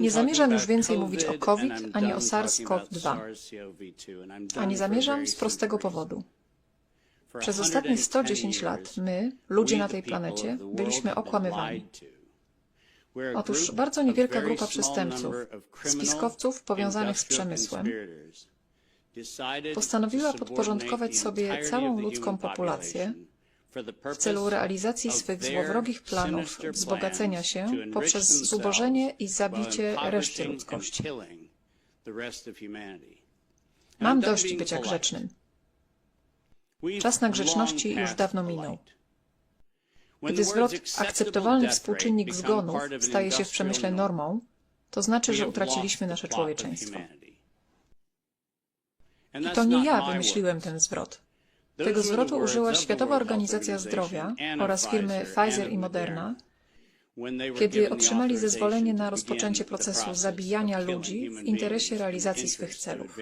Nie zamierzam już więcej mówić o COVID ani o SARS-CoV-2. A nie zamierzam z prostego powodu. Przez ostatnie 110 lat my, ludzie na tej planecie, byliśmy okłamywani. Otóż bardzo niewielka grupa przestępców, spiskowców powiązanych z przemysłem, postanowiła podporządkować sobie całą ludzką populację w celu realizacji swych złowrogich planów wzbogacenia się poprzez zubożenie i zabicie reszty ludzkości. Mam dość bycia grzecznym. Czas na grzeczności już dawno minął. Gdy zwrot akceptowalny współczynnik zgonów staje się w przemyśle normą, to znaczy, że utraciliśmy nasze człowieczeństwo. I to nie ja wymyśliłem ten zwrot. Tego zwrotu użyła Światowa Organizacja Zdrowia oraz firmy Pfizer i Moderna, kiedy otrzymali zezwolenie na rozpoczęcie procesu zabijania ludzi w interesie realizacji swych celów.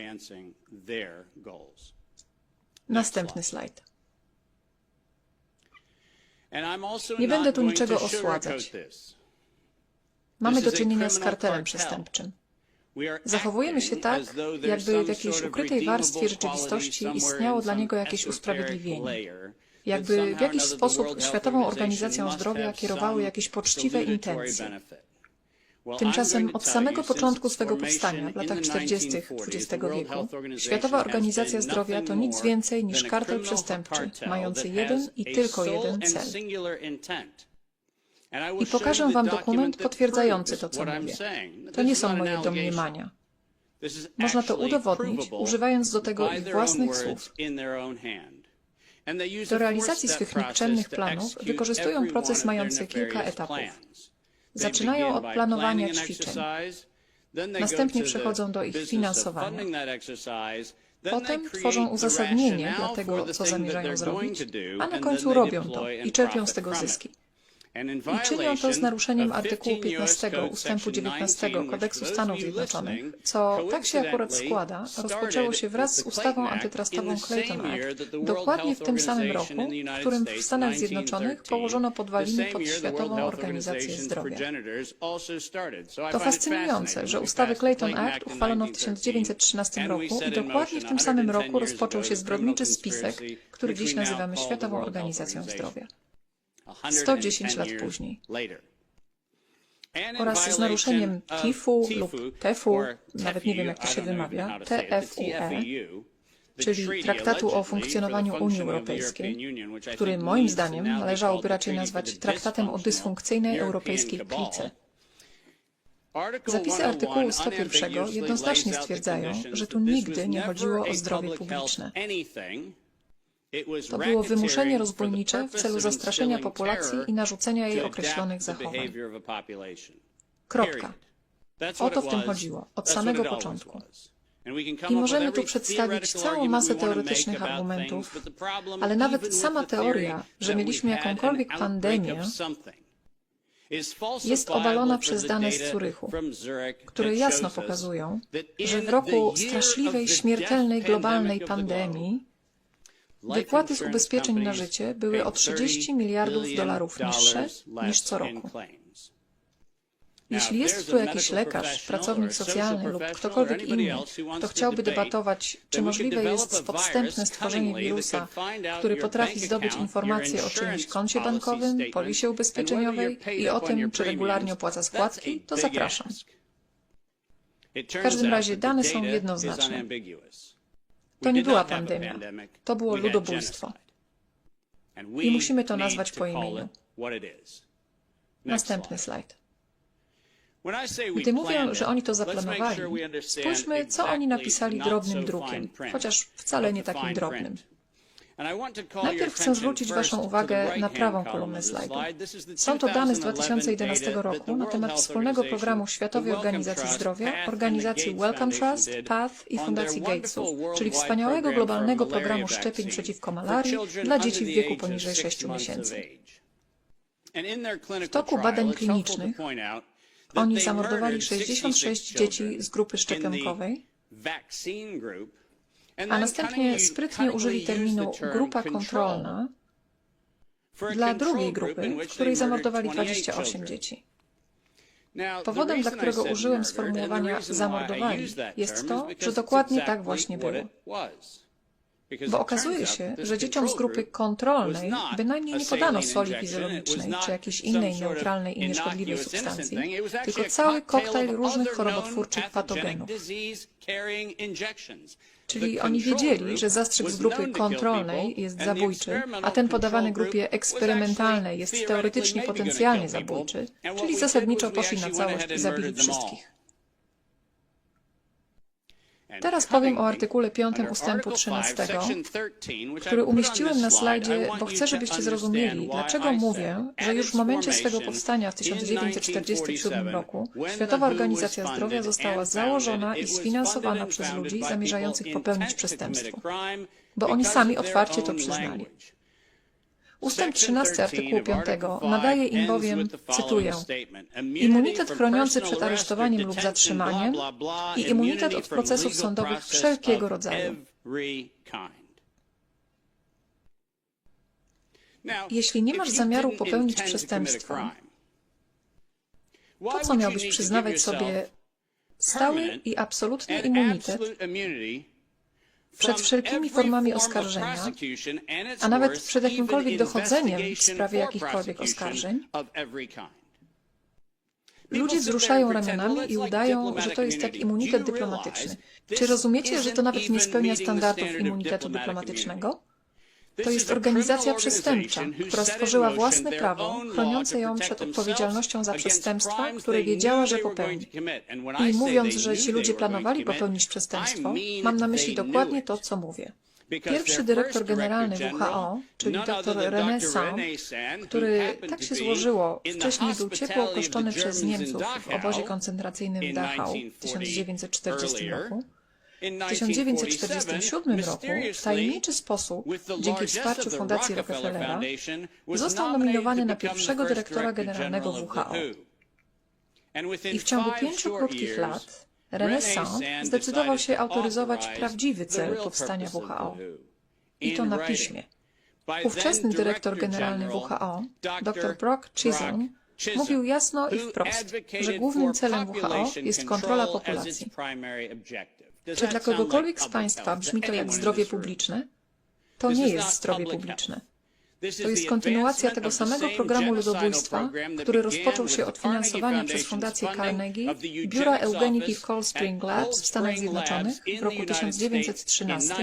Następny slajd. Nie będę tu niczego osładzać. Mamy do czynienia z kartelem przestępczym. Zachowujemy się tak, jakby w jakiejś ukrytej warstwie rzeczywistości istniało dla niego jakieś usprawiedliwienie. Jakby w jakiś sposób Światową Organizacją Zdrowia kierowały jakieś poczciwe intencje. Tymczasem od samego początku swego powstania w latach 40. XX wieku Światowa Organizacja Zdrowia to nic więcej niż kartel przestępczy, mający jeden i tylko jeden cel. I pokażę Wam dokument potwierdzający to, co mówię. To nie są moje domniemania. Można to udowodnić, używając do tego ich własnych słów. Do realizacji swych nikczemnych planów wykorzystują proces mający kilka etapów. Zaczynają od planowania ćwiczeń. Następnie przechodzą do ich finansowania. Potem tworzą uzasadnienie dla tego, co zamierzają zrobić, a na końcu robią to i czerpią z tego zyski. I czynią to z naruszeniem artykułu 15 ustępu 19 Kodeksu Stanów Zjednoczonych, co, tak się akurat składa, rozpoczęło się wraz z ustawą antytrustową Clayton Act, dokładnie w tym samym roku, w którym w Stanach Zjednoczonych położono podwaliny pod Światową Organizację Zdrowia. To fascynujące, że ustawy Clayton Act uchwalono w 1913 roku i dokładnie w tym samym roku rozpoczął się zbrodniczy spisek, który dziś nazywamy Światową Organizacją Zdrowia. 110 lat później. Oraz z naruszeniem TIFU lub TEFU, nawet nie wiem jak to się wymawia, TFUE, czyli Traktatu o funkcjonowaniu Unii Europejskiej, który moim zdaniem należałoby raczej nazwać Traktatem o dysfunkcyjnej europejskiej plice. Zapisy artykułu 101 jednoznacznie stwierdzają, że tu nigdy nie chodziło o zdrowie publiczne. To było wymuszenie rozbójnicze w celu zastraszenia populacji i narzucenia jej określonych zachowań. Kropka. O to w tym chodziło, od samego początku. I możemy tu przedstawić całą masę teoretycznych argumentów, ale nawet sama teoria, że mieliśmy jakąkolwiek pandemię, jest obalona przez dane z Zurychu, które jasno pokazują, że w roku straszliwej, śmiertelnej globalnej pandemii Wypłaty z ubezpieczeń na życie były o 30 miliardów dolarów niższe niż co roku. Jeśli jest tu jakiś lekarz, pracownik socjalny lub ktokolwiek inny, kto chciałby debatować, czy możliwe jest podstępne stworzenie wirusa, który potrafi zdobyć informacje o czyimś koncie bankowym, polisie ubezpieczeniowej i o tym, czy regularnie opłaca składki, to zapraszam. W każdym razie dane są jednoznaczne. To nie była pandemia, to było ludobójstwo. I musimy to nazwać po imieniu. Następny slajd. Gdy mówię, że oni to zaplanowali, spójrzmy, co oni napisali drobnym drukiem, chociaż wcale nie takim drobnym. Najpierw chcę zwrócić Waszą uwagę na prawą kolumnę slajdu. Są to dane z 2011 roku na temat wspólnego programu Światowej Organizacji Zdrowia, organizacji Wellcome Trust, PATH i Fundacji Gatesów, czyli wspaniałego globalnego programu szczepień przeciwko malarii dla dzieci w wieku poniżej 6 miesięcy. W toku badań klinicznych oni zamordowali 66 dzieci z grupy szczepionkowej, a następnie sprytnie użyli terminu grupa kontrolna dla drugiej grupy, w której zamordowali 28 dzieci. Powodem, dla którego użyłem sformułowania zamordowali, jest to, że dokładnie tak właśnie było. Bo okazuje się, że dzieciom z grupy kontrolnej bynajmniej nie podano soli fizjologicznej czy jakiejś innej neutralnej i nieszkodliwej substancji, tylko cały koktajl różnych chorobotwórczych patogenów. Czyli oni wiedzieli, że zastrzyk z grupy kontrolnej jest zabójczy, a ten podawany grupie eksperymentalnej jest teoretycznie potencjalnie zabójczy, czyli zasadniczo poszli na całość i zabili wszystkich. Teraz powiem o artykule 5 ustępu 13, który umieściłem na slajdzie, bo chcę, żebyście zrozumieli, dlaczego mówię, że już w momencie swego powstania w 1947 roku Światowa Organizacja Zdrowia została założona i sfinansowana przez ludzi zamierzających popełnić przestępstwo, bo oni sami otwarcie to przyznali. Ustęp 13 artykułu 5 nadaje im bowiem, cytuję, immunitet chroniący przed aresztowaniem lub zatrzymaniem i immunitet od procesów sądowych wszelkiego rodzaju. Jeśli nie masz zamiaru popełnić przestępstwa, to co miałbyś przyznawać sobie stały i absolutny immunitet przed wszelkimi formami oskarżenia, a nawet przed jakimkolwiek dochodzeniem w sprawie jakichkolwiek oskarżeń, ludzie wzruszają ramionami i udają, że to jest jak immunitet dyplomatyczny. Czy rozumiecie, że to nawet nie spełnia standardów immunitetu dyplomatycznego? To jest organizacja przestępcza, która stworzyła własne prawo chroniące ją przed odpowiedzialnością za przestępstwa, które wiedziała, że popełni. I mówiąc, że ci ludzie planowali popełnić przestępstwo, mam na myśli dokładnie to, co mówię. Pierwszy dyrektor generalny WHO, czyli dr René Sand, który tak się złożyło, wcześniej był ciepło okoszczony przez Niemców w obozie koncentracyjnym Dachau w 1940 roku, w 1947 roku w tajemniczy sposób, dzięki wsparciu Fundacji Rockefellera, został nominowany na pierwszego dyrektora generalnego WHO. I w ciągu pięciu krótkich lat Renaissance zdecydował się autoryzować prawdziwy cel powstania WHO. I to na piśmie. Ówczesny dyrektor generalny WHO, dr Brock Chisholm, mówił jasno i wprost, że głównym celem WHO jest kontrola populacji. Czy dla kogokolwiek z Państwa brzmi to jak zdrowie publiczne? To nie jest zdrowie publiczne. To jest kontynuacja tego samego programu ludobójstwa, który rozpoczął się od finansowania przez Fundację Carnegie Biura Eugeniki w Cold Spring Labs w Stanach Zjednoczonych w roku 1913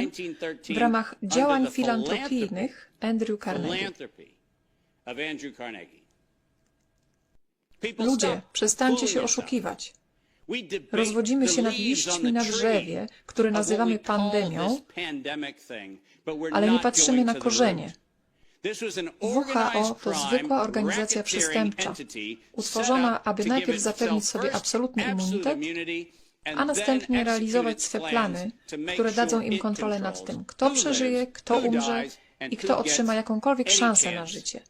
w ramach działań filantropijnych Andrew Carnegie. Ludzie, przestańcie się oszukiwać. Rozwodzimy się nad liśćmi na drzewie, które nazywamy pandemią, ale nie patrzymy na korzenie. WHO to zwykła organizacja przestępcza, utworzona, aby najpierw zapewnić sobie absolutny immunitet, a następnie realizować swe plany, które dadzą im kontrolę nad tym, kto przeżyje, kto umrze i kto otrzyma jakąkolwiek szansę na życie.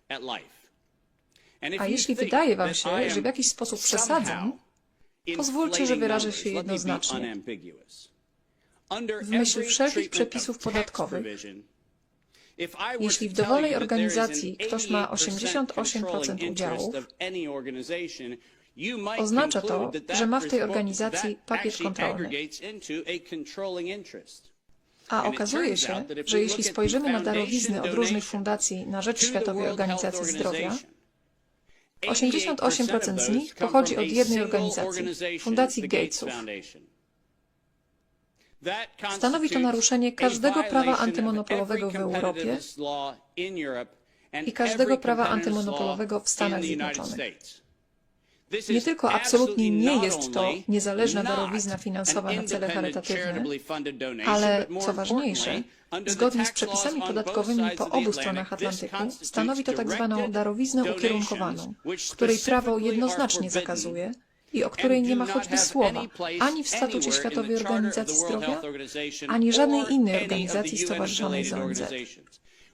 A jeśli wydaje Wam się, że w jakiś sposób przesadzam, Pozwólcie, że wyrażę się jednoznacznie. W myśl wszelkich przepisów podatkowych, jeśli w dowolnej organizacji ktoś ma 88% udziałów, oznacza to, że ma w tej organizacji pakiet kontrolny. A okazuje się, że jeśli spojrzymy na darowizny od różnych fundacji na rzecz Światowej Organizacji Zdrowia, 88% z nich pochodzi od jednej organizacji Fundacji Gatesów. Stanowi to naruszenie każdego prawa antymonopolowego w Europie i każdego prawa antymonopolowego w Stanach Zjednoczonych. Nie tylko absolutnie nie jest to niezależna darowizna finansowa na cele charytatywne, ale co ważniejsze, zgodnie z przepisami podatkowymi po obu stronach Atlantyku, stanowi to tak zwaną darowiznę ukierunkowaną, której prawo jednoznacznie zakazuje i o której nie ma choćby słowa ani w statucie Światowej Organizacji Zdrowia, ani żadnej innej organizacji stowarzyszonej z ONZ.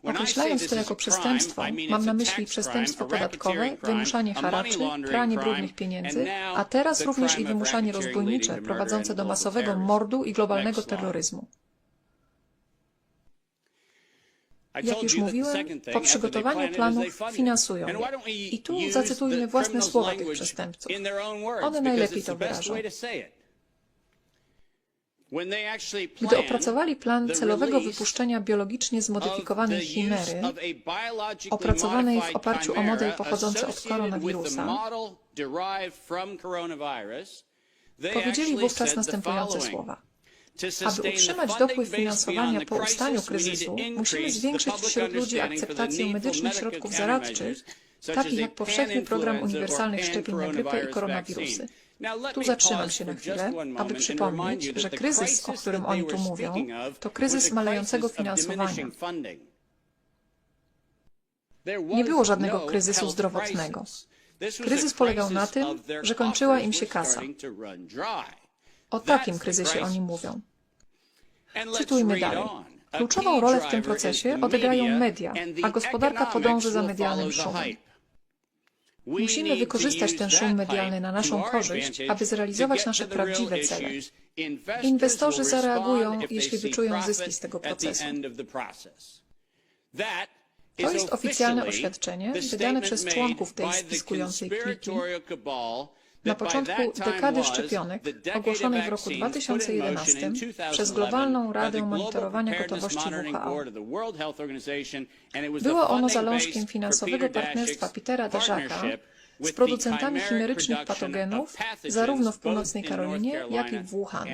Określając to jako przestępstwo, mam na myśli przestępstwo podatkowe, wymuszanie haraczy, pranie brudnych pieniędzy, a teraz również i wymuszanie rozbójnicze prowadzące do masowego mordu i globalnego terroryzmu. Jak już mówiłem, po przygotowaniu planów finansują je. I tu zacytujmy własne słowa tych przestępców. One najlepiej to wyrażą. Gdy opracowali plan celowego wypuszczenia biologicznie zmodyfikowanej chimery, opracowanej w oparciu o model pochodzący od koronawirusa, powiedzieli wówczas następujące słowa. Aby utrzymać dopływ finansowania po ustaniu kryzysu, musimy zwiększyć wśród ludzi akceptację medycznych środków zaradczych, takich jak powszechny program uniwersalnych szczepień na grypę i koronawirusy. Tu zatrzymam się na chwilę, aby przypomnieć, że kryzys, o którym oni tu mówią, to kryzys malejącego finansowania. Nie było żadnego kryzysu zdrowotnego. Kryzys polegał na tym, że kończyła im się kasa. O takim kryzysie oni mówią. Cytujmy dalej. Kluczową rolę w tym procesie odegrają media, a gospodarka podąży za medialnym szumem. Musimy wykorzystać ten szum medialny na naszą korzyść, aby zrealizować nasze prawdziwe cele. Inwestorzy zareagują, jeśli wyczują zyski z tego procesu. To jest oficjalne oświadczenie wydane przez członków tej spiskującej kliki na początku dekady szczepionek, ogłoszonej w roku 2011 przez Globalną Radę Monitorowania Gotowości WHO. Było ono zalążkiem finansowego partnerstwa Petera Daszaka z producentami chimerycznych patogenów zarówno w północnej Karolinie, jak i w Wuhan.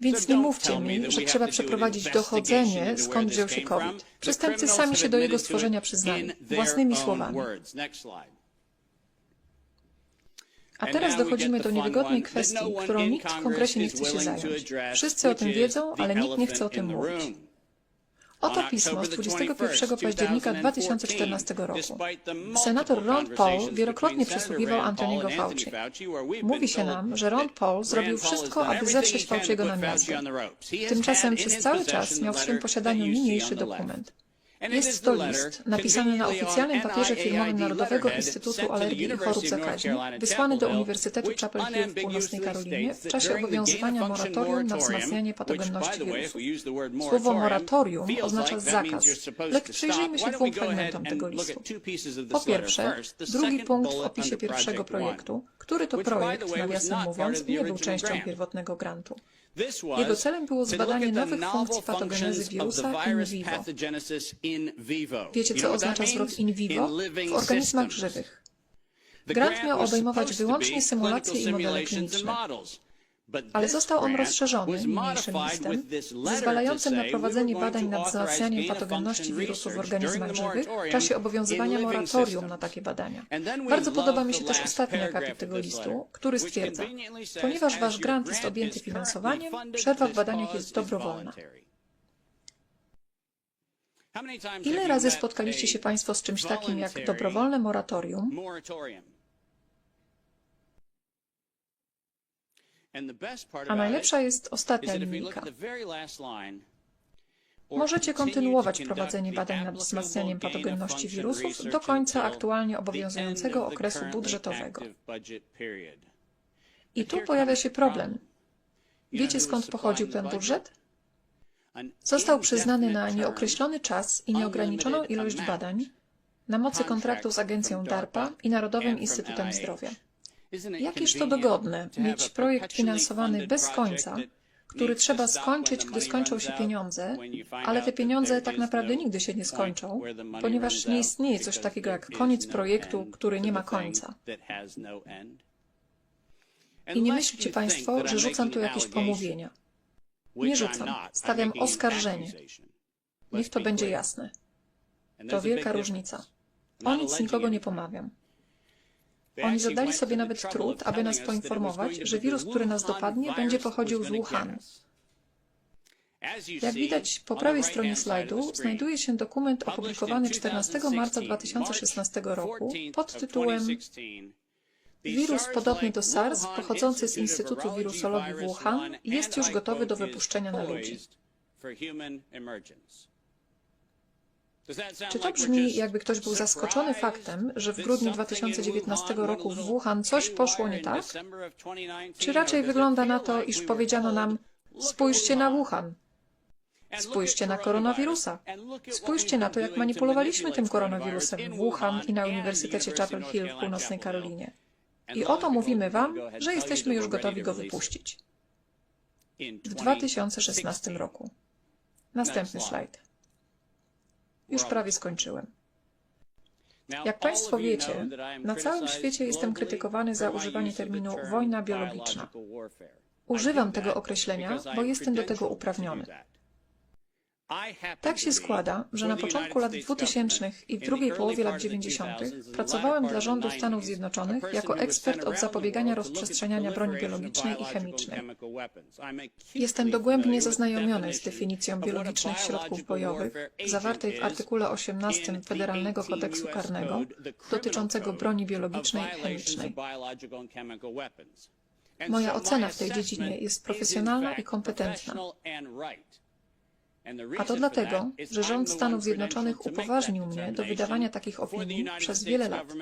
Więc nie mówcie mi, że trzeba przeprowadzić dochodzenie, skąd wziął się COVID. Przestępcy sami się do jego stworzenia przyznali, własnymi słowami. A teraz dochodzimy do niewygodnej kwestii, którą nikt w kongresie nie chce się zająć. Wszyscy o tym wiedzą, ale nikt nie chce o tym mówić. Oto pismo z 21 października 2014 roku. Senator Ron Paul wielokrotnie przesługiwał Antoniego Fauci. Mówi się nam, że Ron Paul zrobił wszystko, aby zetrzeć Fauciego na miazgę. Tymczasem przez cały czas miał w swym posiadaniu niniejszy dokument. Jest to list napisany na oficjalnym papierze firmowym Narodowego Instytutu Alergii i Chorób Zakaźnych, wysłany do Uniwersytetu Chapel Hill w północnej Karolinie w czasie obowiązywania moratorium na wzmacnianie patogenności wirusów. Słowo moratorium oznacza zakaz. Lecz przyjrzyjmy się dwóm fragmentom tego listu. Po pierwsze, drugi punkt w opisie pierwszego projektu, który to projekt, nawiasem mówiąc, nie był częścią pierwotnego grantu. Jego celem było zbadanie nowych funkcji patogenezy wirusa in vivo. Wiecie, co oznacza zwrot in vivo? W organizmach żywych. Grant miał obejmować wyłącznie symulacje i modele kliniczne. Ale został on rozszerzony niniejszym listem, zezwalającym na prowadzenie badań nad wzmacnianiem patogenności wirusów w organizmach żywych w czasie obowiązywania moratorium na takie badania. Bardzo podoba mi się też ostatni akapit tego listu, który stwierdza, ponieważ wasz grant jest objęty finansowaniem, przerwa w badaniach jest dobrowolna. Ile razy spotkaliście się Państwo z czymś takim jak dobrowolne moratorium? A najlepsza jest ostatnia linijka. Możecie kontynuować prowadzenie badań nad wzmacnianiem patogenności wirusów do końca aktualnie obowiązującego okresu budżetowego. I tu pojawia się problem. Wiecie skąd pochodził ten budżet? Został przyznany na nieokreślony czas i nieograniczoną ilość badań na mocy kontraktu z agencją DARPA i Narodowym Instytutem Zdrowia. Jakież to dogodne mieć projekt finansowany bez końca, który trzeba skończyć, gdy skończą się pieniądze, ale te pieniądze tak naprawdę nigdy się nie skończą, ponieważ nie istnieje coś takiego jak koniec projektu, który nie ma końca. I nie myślcie Państwo, że rzucam tu jakieś pomówienia. Nie rzucam, stawiam oskarżenie. Niech to będzie jasne. To wielka różnica. O nic nikogo nie pomawiam. Oni zadali sobie nawet trud, aby nas poinformować, że wirus, który nas dopadnie, będzie pochodził z Wuhan. Jak widać po prawej stronie slajdu znajduje się dokument opublikowany 14 marca 2016 roku pod tytułem Wirus podobny do SARS, pochodzący z Instytutu Wirusologii w Wuhan, jest już gotowy do wypuszczenia na ludzi. Czy to brzmi, jakby ktoś był zaskoczony faktem, że w grudniu 2019 roku w Wuhan coś poszło nie tak? Czy raczej wygląda na to, iż powiedziano nam, spójrzcie na Wuhan? Spójrzcie na koronawirusa. Spójrzcie na to, jak manipulowaliśmy tym koronawirusem w Wuhan i na Uniwersytecie Chapel Hill w północnej Karolinie. I oto mówimy Wam, że jesteśmy już gotowi go wypuścić. W 2016 roku. Następny slajd. Już prawie skończyłem. Jak Państwo wiecie, na całym świecie jestem krytykowany za używanie terminu wojna biologiczna. Używam tego określenia, bo jestem do tego uprawniony. Tak się składa, że na początku lat 2000 i w drugiej połowie lat 90. pracowałem dla rządu Stanów Zjednoczonych jako ekspert od zapobiegania rozprzestrzeniania broni biologicznej i chemicznej. Jestem dogłębnie zaznajomiony z definicją biologicznych środków bojowych zawartej w artykule 18 Federalnego Kodeksu Karnego dotyczącego broni biologicznej i chemicznej. Moja ocena w tej dziedzinie jest profesjonalna i kompetentna. A to dlatego, że rząd Stanów Zjednoczonych upoważnił mnie do wydawania takich opinii przez wiele lat.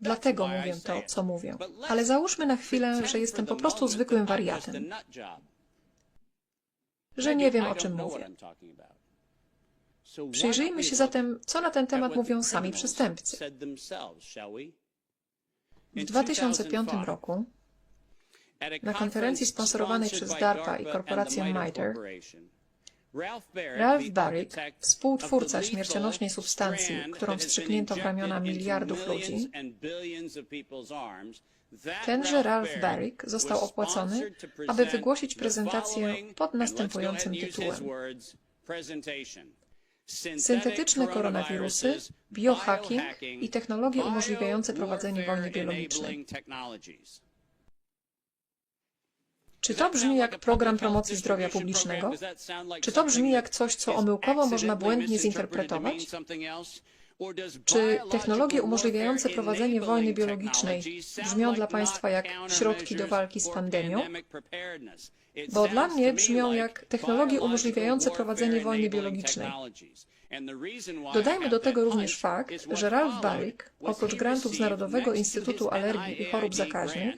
Dlatego mówię to, co mówię. Ale załóżmy na chwilę, że jestem po prostu zwykłym wariatem, że nie wiem, o czym mówię. Przyjrzyjmy się zatem, co na ten temat mówią sami przestępcy. W 2005 roku na konferencji sponsorowanej przez DARPA i korporację MITRE Ralph Barrick, współtwórca śmiercionośnej substancji, którą wstrzyknięto w ramiona miliardów ludzi, tenże Ralph Barrick został opłacony, aby wygłosić prezentację pod następującym tytułem. Syntetyczne koronawirusy, biohacking i technologie umożliwiające prowadzenie wojny biologicznej. Czy to brzmi jak program promocji zdrowia publicznego? Czy to brzmi jak coś, co omyłkowo można błędnie zinterpretować? Czy technologie umożliwiające prowadzenie wojny biologicznej brzmią dla Państwa jak środki do walki z pandemią? Bo dla mnie brzmią jak technologie umożliwiające prowadzenie wojny biologicznej. Dodajmy do tego również fakt, że Ralph Barrick, oprócz grantów z Narodowego Instytutu Alergii i Chorób Zakaźnych,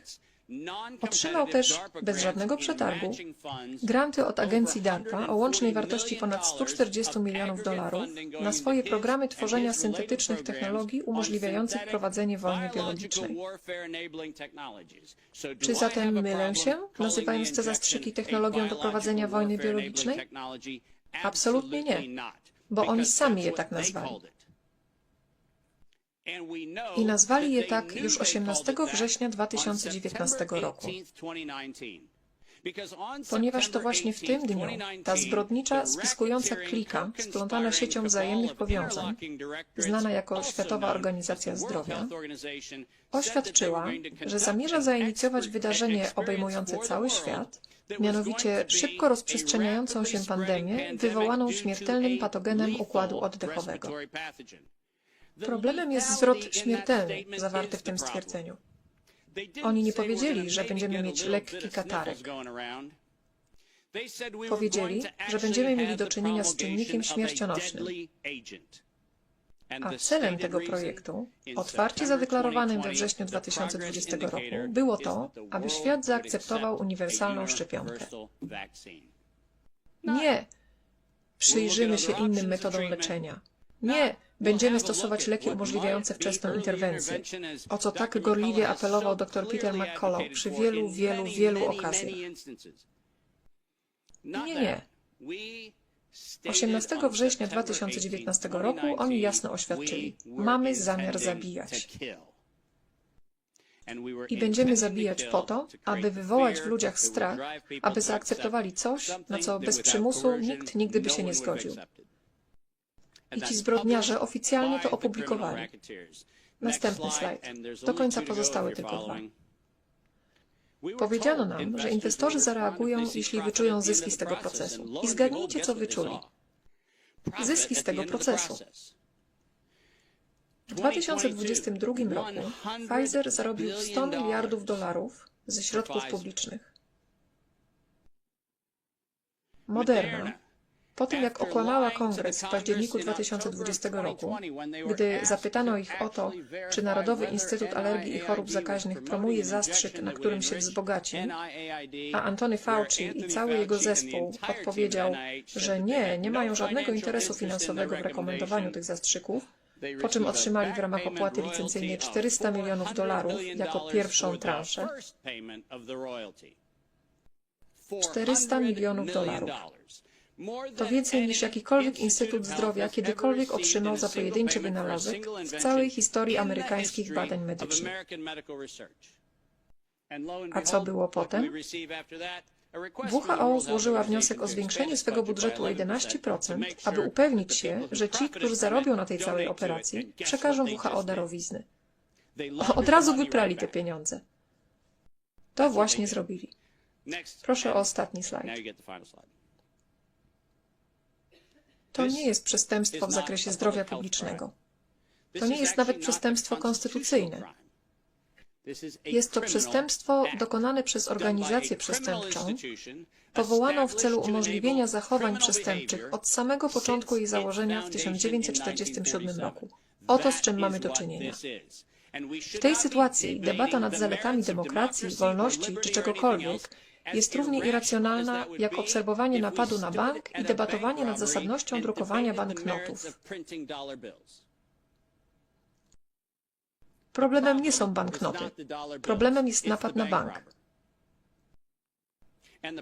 Otrzymał też, bez żadnego przetargu, granty od agencji DARPA o łącznej wartości ponad 140 milionów dolarów na swoje programy tworzenia syntetycznych technologii umożliwiających prowadzenie wojny biologicznej. Czy zatem mylę się, nazywając te zastrzyki technologią do prowadzenia wojny biologicznej? Absolutnie nie, bo oni sami je tak nazwali. I nazwali je tak już 18 września 2019 roku. Ponieważ to właśnie w tym dniu ta zbrodnicza, spiskująca klika, splątana siecią wzajemnych powiązań, znana jako Światowa Organizacja Zdrowia, oświadczyła, że zamierza zainicjować wydarzenie obejmujące cały świat, mianowicie szybko rozprzestrzeniającą się pandemię wywołaną śmiertelnym patogenem układu oddechowego. Problemem jest zwrot śmiertelny zawarty w tym stwierdzeniu. Oni nie powiedzieli, że będziemy mieć lekki katarek. Powiedzieli, że będziemy mieli do czynienia z czynnikiem śmiercionośnym. A celem tego projektu, otwarcie zadeklarowanym we wrześniu 2020 roku, było to, aby świat zaakceptował uniwersalną szczepionkę. Nie! Przyjrzymy się innym metodom leczenia. Nie! Będziemy stosować leki umożliwiające wczesną interwencję, o co tak gorliwie apelował dr Peter McCullough przy wielu, wielu, wielu okazjach. Nie, nie. 18 września 2019 roku oni jasno oświadczyli, mamy zamiar zabijać. I będziemy zabijać po to, aby wywołać w ludziach strach, aby zaakceptowali coś, na co bez przymusu nikt nigdy by się nie zgodził. I ci zbrodniarze oficjalnie to opublikowali. Następny slajd. Do końca pozostały tylko dwa. Powiedziano nam, że inwestorzy zareagują, jeśli wyczują zyski z tego procesu. I zgadnijcie, co wyczuli. Zyski z tego procesu. W 2022 roku Pfizer zarobił 100 miliardów dolarów ze środków publicznych. Moderna Po tym, jak okłamała Kongres w październiku 2020 roku, gdy zapytano ich o to, czy Narodowy Instytut Alergii i Chorób Zakaźnych promuje zastrzyk, na którym się wzbogaci, a Antony Fauci i cały jego zespół odpowiedział, że nie, nie mają żadnego interesu finansowego w rekomendowaniu tych zastrzyków, po czym otrzymali w ramach opłaty licencyjnej 400 milionów dolarów jako pierwszą transzę. 400 milionów dolarów. To więcej niż jakikolwiek Instytut Zdrowia kiedykolwiek otrzymał za pojedynczy wynalazek w całej historii amerykańskich badań medycznych. A co było potem? WHO złożyła wniosek o zwiększenie swego budżetu o 11%, aby upewnić się, że ci, którzy zarobią na tej całej operacji, przekażą WHO darowizny. Od razu wyprali te pieniądze. To właśnie zrobili. Proszę o ostatni slajd. To nie jest przestępstwo w zakresie zdrowia publicznego. To nie jest nawet przestępstwo konstytucyjne. Jest to przestępstwo dokonane przez organizację przestępczą, powołaną w celu umożliwienia zachowań przestępczych od samego początku jej założenia w 1947 roku. Oto z czym mamy do czynienia. W tej sytuacji debata nad zaletami demokracji, wolności czy czegokolwiek jest równie irracjonalna jak obserwowanie napadu na bank i debatowanie nad zasadnością drukowania banknotów. Problemem nie są banknoty. Problemem jest napad na bank.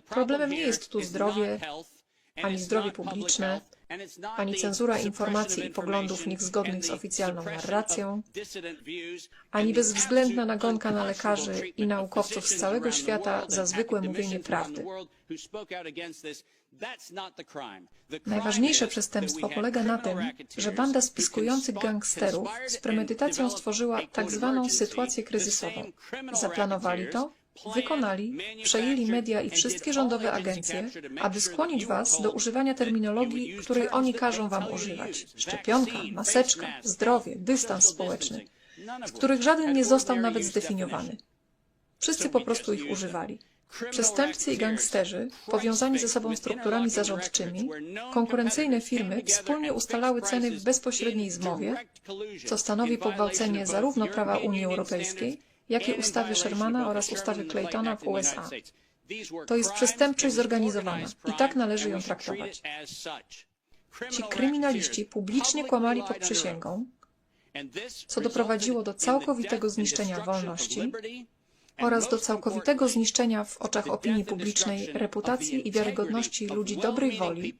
Problemem nie jest tu zdrowie, ani zdrowie publiczne, ani cenzura informacji i poglądów niezgodnych z oficjalną narracją, ani bezwzględna nagonka na lekarzy i naukowców z całego świata za zwykłe mówienie prawdy. Najważniejsze przestępstwo polega na tym, że banda spiskujących gangsterów z premedytacją stworzyła tak zwaną sytuację kryzysową. Zaplanowali to, wykonali, przejęli media i wszystkie rządowe agencje, aby skłonić Was do używania terminologii, której oni każą Wam używać. Szczepionka, maseczka, zdrowie, dystans społeczny, z których żaden nie został nawet zdefiniowany. Wszyscy po prostu ich używali. Przestępcy i gangsterzy, powiązani ze sobą strukturami zarządczymi, konkurencyjne firmy wspólnie ustalały ceny w bezpośredniej zmowie, co stanowi pogwałcenie zarówno prawa Unii Europejskiej, jak ustawy Shermana oraz ustawy Claytona w USA. To jest przestępczość zorganizowana i tak należy ją traktować. Ci kryminaliści publicznie kłamali pod przysięgą, co doprowadziło do całkowitego zniszczenia wolności oraz do całkowitego zniszczenia w oczach opinii publicznej reputacji i wiarygodności ludzi dobrej woli,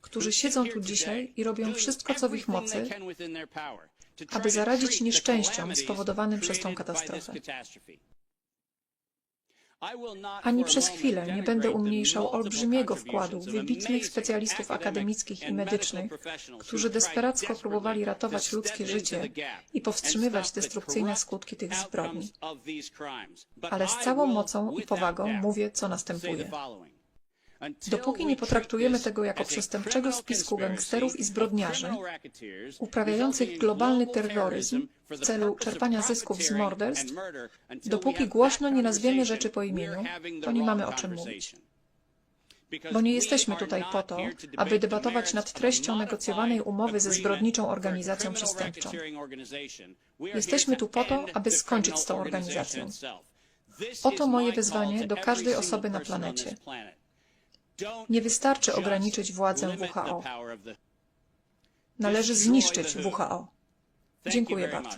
którzy siedzą tu dzisiaj i robią wszystko, co w ich mocy, aby zaradzić nieszczęściom spowodowanym przez tą katastrofę. Ani przez chwilę nie będę umniejszał olbrzymiego wkładu wybitnych specjalistów akademickich i medycznych, którzy desperacko próbowali ratować ludzkie życie i powstrzymywać destrukcyjne skutki tych zbrodni. Ale z całą mocą i powagą mówię, co następuje. Dopóki nie potraktujemy tego jako przestępczego spisku gangsterów i zbrodniarzy, uprawiających globalny terroryzm w celu czerpania zysków z morderstw, dopóki głośno nie nazwiemy rzeczy po imieniu, to nie mamy o czym mówić. Bo nie jesteśmy tutaj po to, aby debatować nad treścią negocjowanej umowy ze zbrodniczą organizacją przestępczą. Jesteśmy tu po to, aby skończyć z tą organizacją. Oto moje wyzwanie do każdej osoby na planecie. Nie wystarczy ograniczyć władzę WHO. Należy zniszczyć WHO. Dziękuję bardzo.